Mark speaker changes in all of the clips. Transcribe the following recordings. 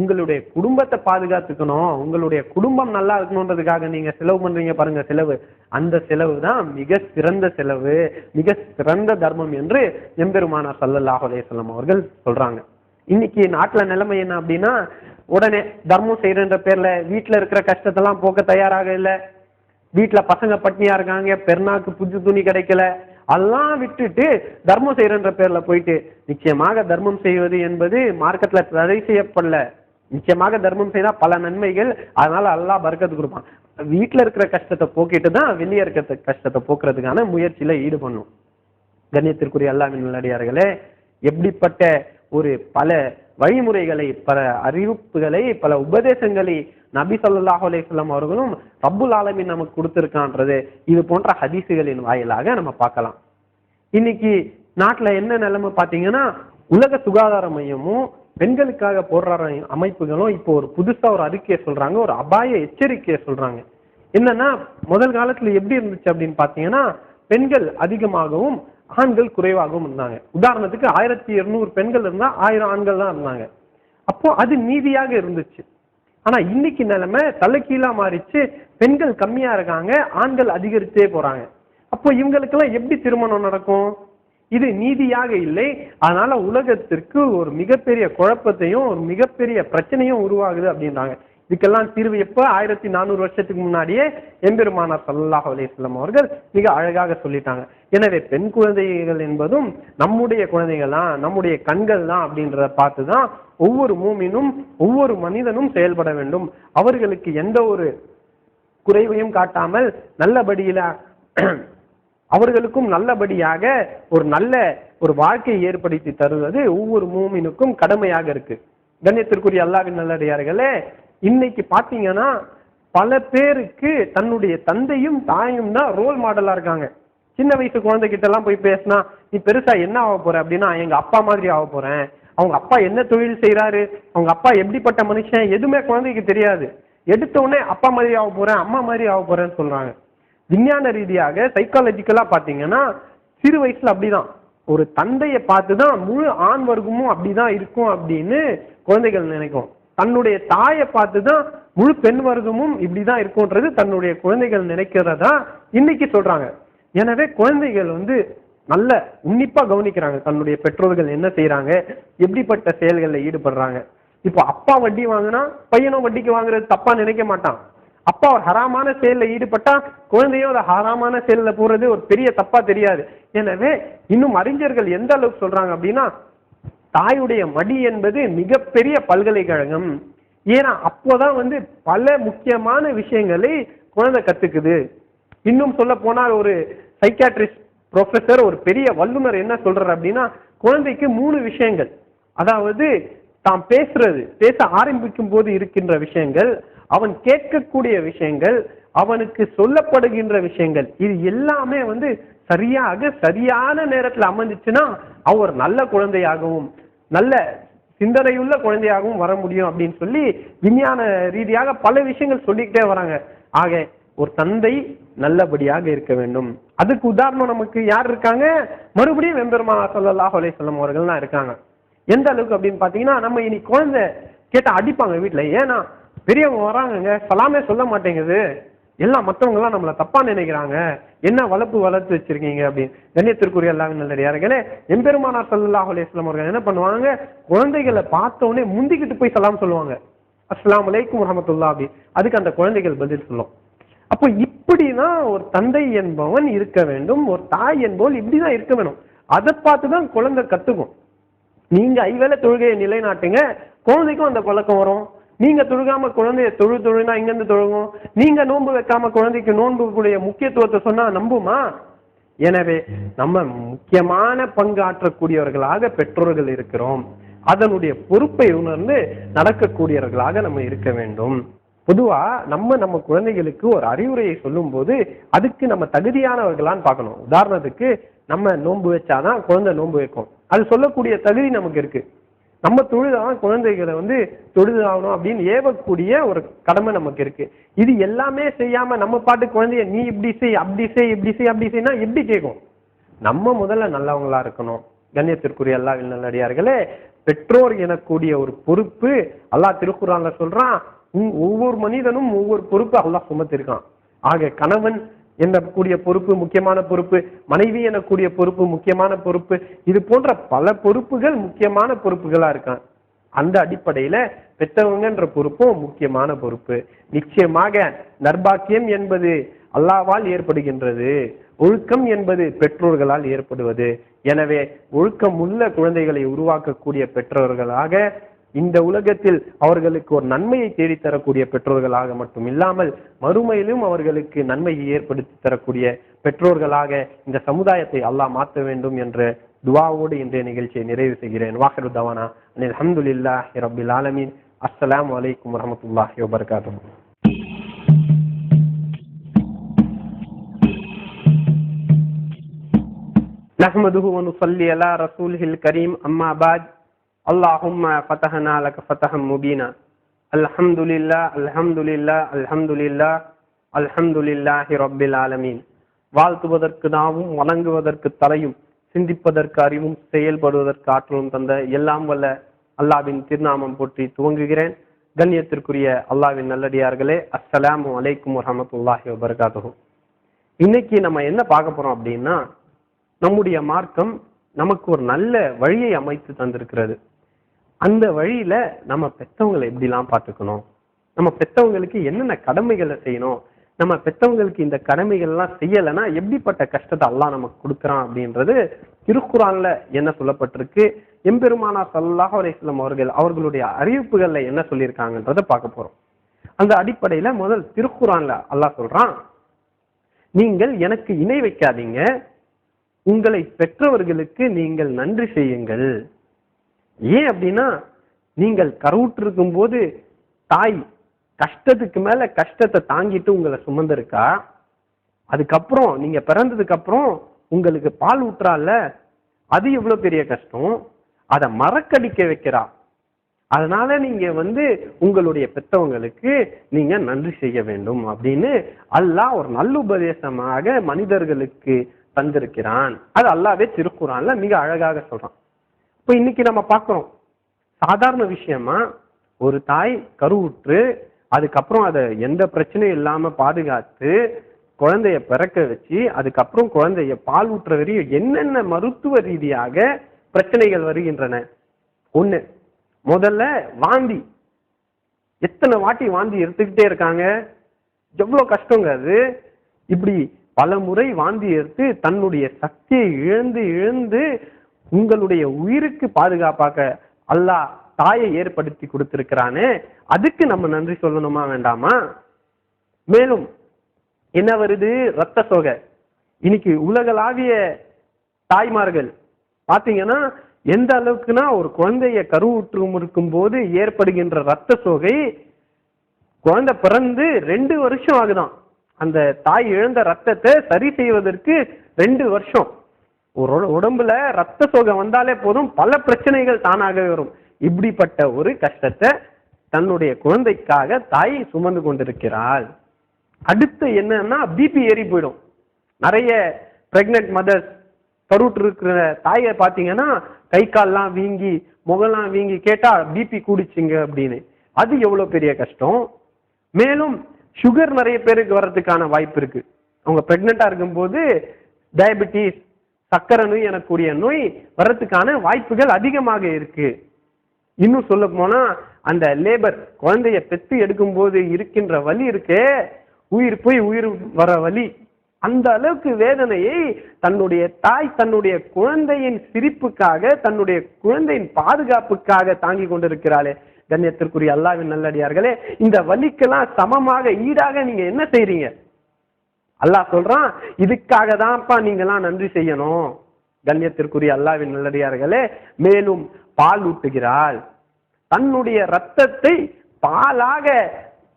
Speaker 1: உங்களுடைய குடும்பத்தை பாதுகாத்துக்கணும். உங்களுடைய குடும்பம் நல்லா இருக்கணுன்றதுக்காக நீங்க செலவு பண்றீங்க பாருங்க செலவு. அந்த செலவு தான் மிக சிறந்த செலவு மிக சிறந்த தர்மம் என்று எம்பெருமானார் சல்லல்லாஹ் அலைஹி அவர்கள் சொல்றாங்க. இன்னைக்கு நாட்டுல நிலைமை என்ன அப்படின்னா உடனே தர்மம் செய்யறன்ற பேர்ல வீட்டுல இருக்கிற கஷ்டத்தெல்லாம் போக்க தயாராக இல்லை. வீட்டுல பசங்க பட்னியா இருக்காங்க பெருநாக்கு புது துணி கிடைக்கல. அதெல்லாம் விட்டுட்டு தர்மம் செய்யறன்ற பேர்ல போயிட்டு நிச்சயமாக தர்மம் செய்வது என்பது மார்க்கெட்ல தடை செய்யப்படல. நிச்சயமாக தர்மம் செய்தால் பல நன்மைகள். அதனால அல்லாஹ் பறக்கத்து கொடுப்பான். வீட்டில் இருக்கிற கஷ்டத்தை போக்கிட்டு தான் வெளியே இருக்கிற கஷ்டத்தை போக்குறதுக்கான முயற்சியில ஈடுபடணும். கண்ணியத்திற்குரிய அல்லாஹ்வின் நல்லடியார்களே எப்படிப்பட்ட ஒரு பல வழிமுறைகளை பல அறிவிப்புகளை பல உபதேசங்களை நபி சொல்லாஹ் அலைஹி அவர்களும் ரப்புல் ஆலமின் நமக்கு கொடுத்துருக்கான்றது. இது போன்ற ஹதீசுகளின் வாயிலாக நம்ம பார்க்கலாம். இன்னைக்கு நாட்டில் என்ன நிலைமை பார்த்தீங்கன்னா உலக சுகாதார மையமும் பெண்களுக்காக போடுற அமைப்புகளும் இப்போ ஒரு புதுசா ஒரு அறிக்கையை சொல்றாங்க ஒரு அபாய எச்சரிக்கையை சொல்றாங்க. என்னன்னா முதல் காலத்துல எப்படி இருந்துச்சு அப்படின்னு பாத்தீங்கன்னா பெண்கள் அதிகமாகவும் ஆண்கள் குறைவாகவும் இருந்தாங்க. உதாரணத்துக்கு ஆயிரத்தி இருநூறு பெண்கள் இருந்தா ஆயிரம் ஆண்கள் தான் இருந்தாங்க. அப்போ அது நீதியாக இருந்துச்சு. ஆனா இன்னைக்கு நிலைமை தலைக்கீழா மாறிச்சு. பெண்கள் கம்மியா இருக்காங்க ஆண்கள் அதிகரிச்சே போறாங்க. அப்போ இவங்களுக்கெல்லாம் எப்படி திருமணம் நடக்கும்? இது நீதியாக இல்லை. அதனால உலகத்திற்கு ஒரு மிகப்பெரிய குழப்பத்தையும் ஒரு மிகப்பெரிய பிரச்சனையும் உருவாகுது அப்படின்றாங்க. இதுக்கெல்லாம் தீர்வு எப்போ? ஆயிரத்தி நானூறு வருஷத்துக்கு முன்னாடியே எம்பெருமானார் சல்லாஹ் அலிஸ்லாம் அவர்கள் மிக அழகாக சொல்லிட்டாங்க. எனவே பெண் குழந்தைகள் என்பதும் நம்முடைய குழந்தைகள் தான் நம்முடைய கண்கள் தான் அப்படின்றத பார்த்து தான் ஒவ்வொரு மூமினும் ஒவ்வொரு மனிதனும் செயல்பட வேண்டும். அவர்களுக்கு எந்த ஒரு குறைவையும் காட்டாமல் நல்லபடியில அவர்களுக்கும் நல்லபடியாக ஒரு நல்ல ஒரு வாழ்க்கையை ஏற்படுத்தி தருவது ஒவ்வொரு மூமினுக்கும் கடமையாக இருக்கு. கண்ணியத்திற்குரிய அல்லாவின் நல்லடியார்களே இன்னைக்கு பாத்தீங்கன்னா பல பேருக்கு தன்னுடைய தந்தையும் தாயும் தான் ரோல் மாடலா இருக்காங்க. சின்ன வயசு குழந்தைகிட்ட எல்லாம் போய் பேசினா நீ பெருசா என்ன ஆக போற? அப்படின்னா எங்க அப்பா மாதிரி ஆக போறேன். அவங்க அப்பா என்ன தொழில் செய்யறாரு அவங்க அப்பா எப்படிப்பட்ட மனுஷன்? எதுவுமே குழந்தைக்கு தெரியாது. எடுத்த உடனே அப்பா மாதிரி ஆக போறேன் அம்மா மாதிரி ஆக போறேன்னு சொல்றாங்க. விஞ்ஞான ரீதியாக சைக்காலஜிக்கலா பாத்தீங்கன்னா சிறு வயசுல அப்படிதான். ஒரு தந்தையை பார்த்து தான் முழு ஆண் வர்க்கமும் அப்படிதான் இருக்கும் அப்படின்னு குழந்தைகள் நினைக்கும். தன்னுடைய தாயை பார்த்து தான் முழு பெண் வர்க்கமும் இப்படிதான் இருக்கும்ன்றது தன்னுடைய குழந்தைகள் நினைக்கிறதா இன்னைக்கு சொல்றாங்க. எனவே குழந்தைகள் வந்து நல்ல உன்னிப்பா கவனிக்கிறாங்க. தன்னுடைய பெற்றோர்கள் என்ன செய்யறாங்க எப்படிப்பட்ட செயல்களில் ஈடுபடுறாங்க? இப்போ அப்பா வட்டி வாங்கினா பையனும் வட்டிக்கு வாங்குறது தப்பா நினைக்க மாட்டான். அப்பா ஒரு ஹராமான செயலில் ஈடுபட்டா குழந்தையும் அதை ஹராமான செயலில் போறது ஒரு பெரிய தப்பா தெரியாது. எனவே இன்னும் அறிஞர்கள் எந்த அளவுக்கு சொல்றாங்க அப்படின்னா தாயுடைய மடி என்பது மிகப்பெரிய பல்கலைக்கழகம். ஏன்னா அப்போதான் வந்து பல முக்கியமான விஷயங்களை குழந்தை கத்துக்குது. இன்னும் சொல்ல போனால் ஒரு சைக்காட்ரிஸ்ட் ப்ரொஃபஸர் ஒரு பெரிய வல்லுனர் என்ன சொல்றாரு அப்படின்னா குழந்தைக்கு மூணு விஷயங்கள். அதாவது தாம் பேசுறது பேச ஆரம்பிக்கும் போது இருக்கின்ற விஷயங்கள் அவன் கேட்கக்கூடிய விஷயங்கள் அவனுக்கு சொல்லப்படுகின்ற விஷயங்கள் இது எல்லாமே வந்து சரியாக சரியான நேரத்தில் அமைஞ்சிச்சுன்னா அவன் ஒரு நல்ல குழந்தையாகவும் நல்ல சிந்தனையுள்ள குழந்தையாகவும் வர முடியும் அப்படின்னு சொல்லி விஞ்ஞான ரீதியாக பல விஷயங்கள் சொல்லிக்கிட்டே வராங்க. ஆக ஒரு தந்தை நல்லபடியாக இருக்க வேண்டும். அதுக்கு உதாரணம் நமக்கு யார் இருக்காங்க? மறுபடியும் வெம்பெருமா சொல்லல்லாஹ் அலைஹி வஸல்லம் அவர்கள் தான் இருக்காங்க. எந்த அளவுக்கு அப்படின்னு பாத்தீங்கன்னா நம்ம இனி குழந்தை கேட்டா அடிப்பாங்க வீட்டுல ஏன்னா பெரியவங்க வராங்கங்க சலாமே சொல்ல மாட்டேங்குது. எல்லாம் மத்தவங்க எல்லாம் தப்பாக தப்பா நினைக்கிறாங்க. என்ன வளர்ப்பு வளர்த்து வச்சிருக்கீங்க அப்படின்னு. கண்ணியத்திற்குரிய எல்லாம் நல்லடியார்களே எம்பெருமானார் சல்லாஹ் அலையம் அவர்கள் என்ன பண்ணுவாங்க குழந்தைகளை பார்த்தோன்னே முந்திக்கிட்டு போய் சலாம் சொல்லுவாங்க. அஸ்லாம் அலைக்கும் வரஹ்மத்துல்லாஹ் அப்படி அதுக்கு அந்த குழந்தைகள் பதில் சொல்லும். அப்போ இப்படிதான் ஒரு தந்தை என்பவன் இருக்க வேண்டும் ஒரு தாய் என்பவள் இப்படிதான் இருக்க வேணும் அதை பார்த்து தான் குழந்தை கத்துக்கும். நீங்க ஐவேளை தொழுகையை நிலைநாட்டுங்க குழந்தைக்கும் அந்த பழக்கம் வரும். நீங்க தொழுகாம குழந்தைய தொழு தொழுனா இங்கிருந்து தொழுகும்? நீங்க நோன்பு வைக்காம குழந்தைக்கு நோன்புக்குடைய முக்கியத்துவத்தை சொன்னா நம்புமா? எனவே நம்ம முக்கியமான பங்காற்றக்கூடியவர்களாக பெற்றோர்கள் இருக்கிறோம். அதனுடைய பொறுப்பை உணர்ந்து நடக்கக்கூடியவர்களாக நம்ம இருக்க வேண்டும். பொதுவா நம்ம நம்ம குழந்தைகளுக்கு ஒரு அறிவுரையை சொல்லும்போது அதுக்கு நம்ம தகுதியானவர்களான்னு பார்க்கணும். உதாரணத்துக்கு நம்ம நோன்பு வச்சாதான் குழந்தை நோன்பு வைக்கும். அது சொல்லக்கூடிய தகுதி நமக்கு இருக்கு. நம்ம தொழுதான் குழந்தைகளை வந்து தொழுதாகணும் அப்படின்னு ஏவக்கூடிய ஒரு கடமை நமக்கு இருக்கு. இது எல்லாமே செய்யாம நம்ம பாட்டு குழந்தைய நீ இப்படி செய் அப்படி செய் இப்படி செய் அப்படி செய்னா எப்படி கேட்கும் நம்ம முதல்ல நல்லவங்களா இருக்கணும். கண்ணியத்திற்குரிய எல்லா நல்லடியார்களே பெற்றோர் எனக்கூடிய ஒரு பொறுப்பு அல்லா திருக்குறான்ல சொல்றான். உம் ஒவ்வொரு மனிதனும் ஒவ்வொரு பொறுப்பு அல்லாஹ் சுமத்திருக்கான். ஆக கணவன் என்னக்கூடிய பொறுப்பு முக்கியமான பொறுப்பு மனைவி எனக்கூடிய பொறுப்பு முக்கியமான பொறுப்பு இது போன்ற பல பொறுப்புகள் முக்கியமான பொறுப்புகளா இருக்கான். அந்த அடிப்படையில பெற்றவங்கன்ற பொறுப்பும் முக்கியமான பொறுப்பு. நிச்சயமாக நர்பாக்கியம் என்பது அல்லாவால் ஏற்படுகின்றது. ஒழுக்கம் என்பது பெற்றோர்களால் ஏற்படுவது. எனவே ஒழுக்கம் உள்ள குழந்தைகளை உருவாக்கக்கூடிய பெற்றோர்களாக இந்த உலகத்தில் அவர்களுக்கு ஒரு நன்மையை தேடித் தரக்கூடிய பெற்றோர்களாக மட்டும் இல்லாமல் மறுமையிலும் அவர்களுக்கு நன்மையை ஏற்படுத்தி தரக்கூடிய பெற்றோர்களாக இந்த சமுதாயத்தை அல்லாஹ் மாற்ற வேண்டும் என்ற துவாவோடு இன்றைய நிகழ்ச்சியை நிறைவு செய்கிறேன் வாஹரு தவானா அனில் அஹமதுல்லாஹி ரபில் ஆலமீன் அஸ்ஸலாமு அலைக்கும் வரமத்துல்லாஹி வபரகாத்துஹு نحمده ونصلي على رسوله الكريم أما بعد اللهم فتحنا لك فتحا مبينا الحمد لله الحمد لله الحمد لله الحمد لله رب العالمين வாழ்த்துவதற்கு நாவும் வணங்குவதற்கு தலையும் சிந்திப்பதற்கு அறிவும் செயல்படுவதற்கு ஆற்றலும் தந்த எல்லாம் வல்ல அல்லாவின் திருநாமம் போற்றி துவங்குகிறேன் கண்ணியத்திற்குரிய அல்லாவின் நல்லடியார்களே அஸ்ஸலாமு அலைக்கும் வரஹமத்துல்லாஹி வபரகாத்துஹு இன்னைக்கு நம்ம என்ன பார்க்க போறோம் அப்படின்னா நம்முடைய மார்க்கம் நமக்கு ஒரு நல்ல வழியை அமைத்து தந்திருக்கிறது அந்த வழியில நம்ம பெத்தவங்களை எப்படிலாம் பார்த்துக்கணும்? நம்ம பெத்தவங்களுக்கு என்னென்ன கடமைகளை செய்யணும்? நம்ம பெத்தவங்களுக்கு இந்த கடமைகள்லாம் செய்யலைன்னா எப்படிப்பட்ட கஷ்டத்தை அல்லாஹ் நமக்கு கொடுக்குறான் அப்படின்றது திருக்குறான்ல என்ன சொல்லப்பட்டிருக்கு? எம்பெருமானா சல்லாஹ் அலிஸ்லாம் அவர்கள் அவர்களுடைய அறிவிப்புகள்ல என்ன சொல்லியிருக்காங்கன்றத பார்க்க போறோம். அந்த அடிப்படையில முதல் திருக்குறான்ல அல்லாஹ் சொல்றான் நீங்கள் எனக்கு இணை வைக்காதீங்க. உங்களை பெற்றவர்களுக்கு நீங்கள் நன்றி செய்யுங்கள். ஏன் அப்படின்னா நீங்கள் கருவுற்றிருக்கும் போது தாய் கஷ்டத்துக்கு மேல கஷ்டத்தை தாங்கிட்டு உங்களை சுமந்திருக்கா? அதுக்கப்புறம் நீங்க பிறந்ததுக்கு அப்புறம் உங்களுக்கு பால் ஊற்றால அது எவ்வளவு பெரிய கஷ்டம்? அதை மறக்கடிக்க வைக்கிறா. அதனால நீங்க வந்து உங்களுடைய பெத்தவங்களுக்கு நீங்க நன்றி செய்ய வேண்டும் அப்படின்னு அல்லாஹ் ஒரு நல்ல உபதேசமாக மனிதர்களுக்கு தந்திருக்கிறான். அது அல்லாவே திருக்குறான்ல மிக அழகாக சொல்றான். இப்போ இன்னைக்கு நம்ம பார்க்குறோம். சாதாரண விஷயமா ஒரு தாய் கருவுற்று அதுக்கப்புறம் அதை எந்த பிரச்சனையும் இல்லாம பாதுகாத்து குழந்தைய பிறக்க வச்சு அதுக்கப்புறம் குழந்தைய பால் ஊற்ற வரையும் என்னென்ன மருத்துவ ரீதியாக பிரச்சனைகள் வருகின்றன? ஒண்ணு முதல்ல வாந்தி. எத்தனை வாட்டி வாந்தி எடுத்துக்கிட்டே இருக்காங்க? எவ்வளவு கஷ்டங்க அது. இப்படி பல முறை வாந்தி எடுத்து தன்னுடைய சக்தியை இழந்து இழந்து உங்களுடைய உயிருக்கு பாதுகாப்பாக அல்லாஹ் தாயை ஏற்படுத்தி கொடுத்திருக்கிறானே அதுக்கு நம்ம நன்றி சொல்லணுமா வேண்டாமா? மேலும் என்ன வருது? ரத்த சோகை. இன்னைக்கு உலகளாவிய தாய்மார்கள் பாத்தீங்கன்னா எந்த அளவுக்குன்னா ஒரு குழந்தைய கருவுற்று இருக்கும் போது ஏற்படுகின்ற ரத்த சோகை குழந்தை பிறந்து ரெண்டு வருஷம் ஆகுதான். அந்த தாய் இழந்த ரத்தத்தை சரி செய்வதற்கு ரெண்டு வருஷம். ஒரு உடம்புல ரத்த சோகம் வந்தாலே போதும் பல பிரச்சனைகள் தானாகவே வரும். இப்படிப்பட்ட ஒரு கஷ்டத்தை தன்னுடைய குழந்தைக்காக தாய் சுமந்து கொண்டிருக்கிறாள். அடுத்து என்னன்னா பிபி ஏறி போயிடும். நிறைய பிரெக்னென்ட் மதர்ஸ் கருவுற்று இருக்கிற தாயை பார்த்தீங்கன்னா கை கால்லாம் வீங்கி முகம்லாம் வீங்கி கேட்டா பிபி கூடிச்சிங்க அப்படின்னு. அது எவ்வளோ பெரிய கஷ்டம்? மேலும் சுகர் நிறைய பேருக்கு வர்றதுக்கான வாய்ப்பு இருக்கு. அவங்க ப்ரெக்னெண்ட்டாக இருக்கும்போது டயபிட்டிஸ் சக்கரை நோய் எனக்கூடிய நோய் வர்றதுக்கான வாய்ப்புகள் அதிகமாக இருக்கு. இன்னும் சொல்ல போனா அந்த லேபர் குழந்தைய பெத்து எடுக்கும்போது இருக்கின்ற வலி இருக்கே உயிர் போய் உயிர் வர வலி. அந்த அளவுக்கு வேதனையை தன்னுடைய தாய் தன்னுடைய குழந்தையின் சிரிப்புக்காக தன்னுடைய குழந்தையின் பாதுகாப்புக்காக தாங்கி கொண்டிருக்கிறாளே. கண்ணியத்திற்குரிய அல்லாவின் நல்லடியார்களே இந்த வலிக்கெல்லாம் சமமாக ஈடாக நீங்க என்ன செய்றீங்க? அல்லாஹ் சொல்றான் இதுக்காக தான்ப்பா நீங்கெல்லாம் நன்றி செய்யணும். கண்ணியத்திற்குரிய அல்லாவின் நல்லடியார்களே மேலும் பால் ஊட்டுகிறாள். தன்னுடைய ரத்தத்தை பாலாக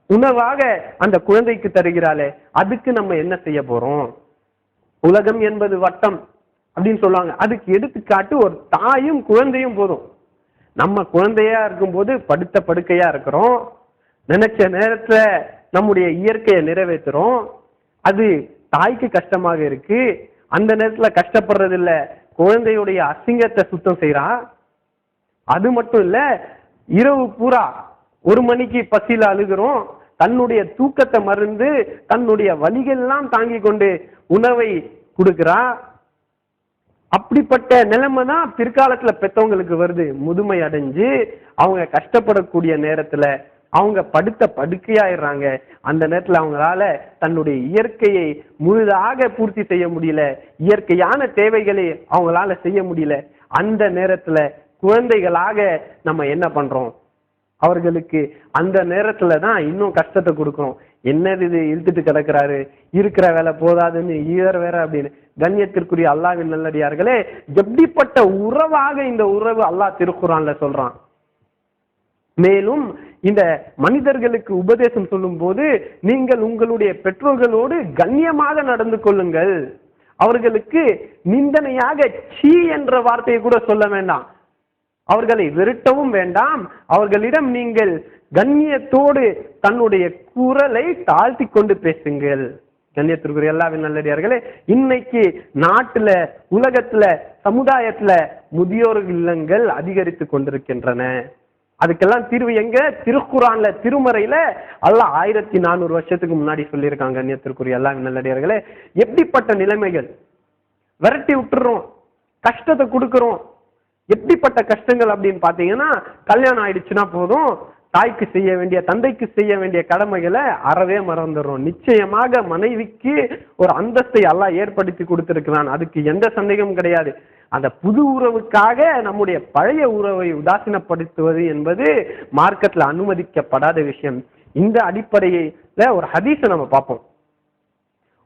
Speaker 1: உணவாக அந்த குழந்தைக்கு தருகிறாளே அதுக்கு நம்ம என்ன செய்ய போறோம்? உலகம் என்பது வட்டம் அப்படின்னு சொல்லுவாங்க. அதுக்கு எடுத்துக்காட்டு ஒரு தாயும் குழந்தையும் போதும். நம்ம குழந்தையா இருக்கும்போது படுத்த படுக்கையா இருக்கிறோம். நினைச்ச நேரத்துல நம்முடைய இயற்கையை நிறைவேற்றுறோம். அது தாய்க்கு கஷ்டமாக இருக்கு. அந்த நேரத்துல கஷ்டப்படுறது இல்ல குழந்தையுடைய அசிங்கத்தை சுத்தம் செய்யறான் அது மட்டும் இல்ல இரவு பூரா ஒரு மணிக்கு பசியில அழுகிறோம். தன்னுடைய தூக்கத்தை மறந்து தன்னுடைய வலிகள்லாம் தாங்கி கொண்டு உணவை கொடுக்கிறா. அப்படிப்பட்ட நிலைமை தான் பிற்காலத்துல பெத்தவங்களுக்கு வருது. முதுமை அடைஞ்சு அவங்க கஷ்டப்படக்கூடிய நேரத்துல அவங்க படுத்த படுக்கையாயிடுறாங்க. அந்த நேரத்தில் அவங்களால தன்னுடைய இயற்கையை முழுதாக பூர்த்தி செய்ய முடியல. இயற்கையான தேவைகளை அவங்களால செய்ய முடியல. அந்த நேரத்துல குழந்தைகளாக நம்ம என்ன பண்றோம்? அவர்களுக்கு அந்த நேரத்துல தான் இன்னும் கஷ்டத்தை கொடுக்குறோம் என்னது இது? இழுத்துட்டு கிடக்குறாரு. இருக்கிற வேலை போதாதுன்னு ஈவர் வேற அப்படின்னு. கண்ணியத்திற்குரிய அல்லாவின் நல்லடியார்களே எப்படிப்பட்ட உறவாக இந்த உறவு அல்லாஹ் திருக்குறான்ல சொல்றான்? மேலும் இந்த மனிதர்களுக்கு உபதேசம் சொல்லும் போது நீங்கள் உங்களுடைய பெற்றோர்களோடு கண்ணியமாக நடந்து கொள்ளுங்கள். அவர்களுக்கு நிந்தனையாக சீ என்ற வார்த்தையை கூட சொல்ல வேண்டாம். அவர்களை வெறுட்டவும் வேண்டாம். அவர்களிடம் நீங்கள் கண்ணியத்தோடு தன்னுடைய குரலை தாழ்த்தி கொண்டு பேசுங்கள். கண்ணியத்திற்குரிய எல்லாவின் நல்லடியார்களே இன்னைக்கு நாட்டுல உலகத்துல சமுதாயத்துல முதியோர் இல்லங்கள் அதிகரித்து கொண்டிருக்கின்றன. அதுக்கெல்லாம் தீர்வு எங்க? திருக்குறான்ல திருமறையில எல்லாம் ஆயிரத்தி நானூறு வருஷத்துக்கு முன்னாடி சொல்லியிருக்காங்க கண்ணியத்திற்குரிய எல்லா நல்லடியார்களே. எப்படிப்பட்ட நிலைமைகள்? விரட்டி விட்டுறோம் கஷ்டத்தை கொடுக்குறோம். எப்படிப்பட்ட கஷ்டங்கள் அப்படின்னு பாத்தீங்கன்னா கல்யாணம் ஆயிடுச்சுன்னா போதும் தாய்க்கு செய்ய வேண்டிய தந்தைக்கு செய்ய வேண்டிய கடமைகளை அறவே மறந்துடுறோம். நிச்சயமாக மனைவிக்கு ஒரு அந்தஸ்தை எல்லாம் ஏற்படுத்தி கொடுத்துருக்கிறான். அதுக்கு எந்த சந்தேகமும் கிடையாது. அந்த புது உறவுக்காக நம்முடைய பழைய உறவை உதாசீனப்படுத்துவது என்பது மார்க்கத்தில் அனுமதிக்கப்படாத விஷயம். இந்த அடிப்படையில ஒரு ஹதீஸை நம்ம பார்ப்போம்.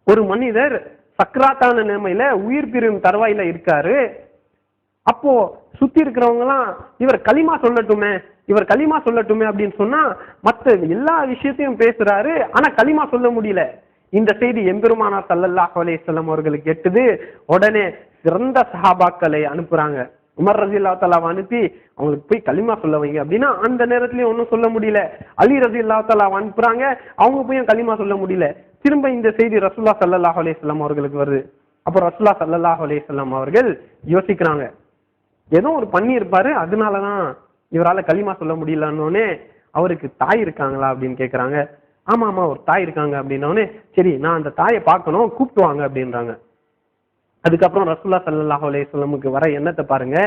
Speaker 1: ஒரு மனிதர் சக்கராத்தான நிலைமையில உயிர் பிரிவும் தருவாயில இருக்காரு. அப்போ சுத்தி இருக்கிறவங்கலாம் இவர் களிமா சொல்லட்டுமே இவர் களிமா சொல்லட்டுமே அப்படின்னு சொன்னா மற்ற எல்லா விஷயத்தையும் பேசுறாரு. ஆனா களிமா சொல்ல முடியல. இந்த செய்தி எம்பெருமானார் சல்லல்லா அலைஹி அவர்களுக்கு எட்டுது உடனே சிறந்த சஹாபாக்களை அனுப்புறாங்க. உமர் ரஜில்லா தலாவை அனுப்பி அவங்களுக்கு போய் களிமா சொல்ல வைங்க அப்படின்னா அந்த நேரத்துலயும் ஒன்றும் சொல்ல முடியல. அலி ரஜில்லா தலாவை அனுப்புறாங்க அவங்க போய் களிமா சொல்ல முடியல. திரும்ப இந்த செய்தி ரசுல்லா சல்லாஹ் அலேஸ்லாம் அவர்களுக்கு வருது. அப்போ ரசுல்லா சல்லாஹ் அலேஸ்லாம் அவர்கள் யோசிக்கிறாங்க. ஏதோ ஒரு பண்ணி இருப்பாரு அதனாலதான் இவரால களிமா சொல்ல முடியலன்னொடனே அவருக்கு தாய் இருக்காங்களா அப்படின்னு கேட்குறாங்க ஆமா ஆமா ஒரு தாய் இருக்காங்க அப்படின்னோடனே சரி நான் அந்த தாயை பார்க்கணும் கூப்பிட்டு வாங்க அப்படின்றாங்க. அதுக்கப்புறம் ரசுல்லா சல்லாஹ் அலையமுக்கு வர எண்ணத்தை பாருங்க.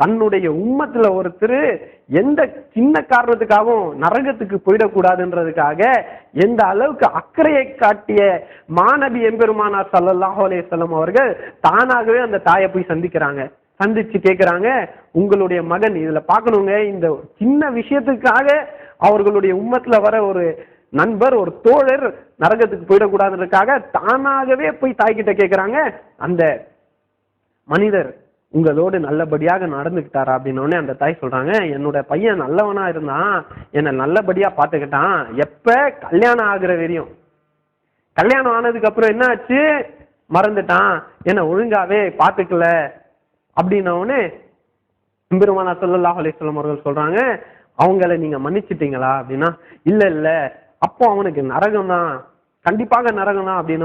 Speaker 1: தன்னுடைய உம்மத்துல ஒருத்தர் எந்த சின்ன காரணத்துக்காகவும் நரகத்துக்கு போயிடக்கூடாதுன்றதுக்காக எந்த அளவுக்கு அக்கறையை காட்டிய மாணவி எம்பெருமானார் சல்லாஹ் அலையம் அவர்கள் தானாகவே அந்த தாயை போய் சந்திக்கிறாங்க. சந்திச்சு கேட்கிறாங்க உங்களுடைய மகன் இதுல பார்க்கணுங்க இந்த சின்ன விஷயத்துக்காக அவர்களுடைய உம்மத்துல வர ஒரு நண்பர் ஒரு தோழர் நரகத்துக்கு போயிடக்கூடாதுன்றதுக்காக தானாகவே போய் தாய்கிட்ட கேட்குறாங்க அந்த மனிதர் உங்களோடு நல்லபடியாக நடந்துக்கிட்டாரா அப்படின்னோடனே அந்த தாய் சொல்றாங்க என்னோட பையன் நல்லவனா இருந்தான் என்னை நல்லபடியா பார்த்துக்கிட்டான். எப்ப? கல்யாணம் ஆகுற வரையும். கல்யாணம் ஆனதுக்கு அப்புறம் என்ன ஆச்சு மறந்துட்டான். என்னை ஒழுங்காவே பார்த்துக்கல. அப்படின்னோடனே பெருமானா ஸல்லல்லாஹு அலைஹி வஸல்லம் அவர்கள் சொல்றாங்க அவங்கள நீங்க மன்னிச்சிட்டீங்களா? அப்படின்னா இல்ல இல்ல. அப்போ அவனுக்கு நரகம் தான் கண்டிப்பாக நரகம் தான் அப்படின்னு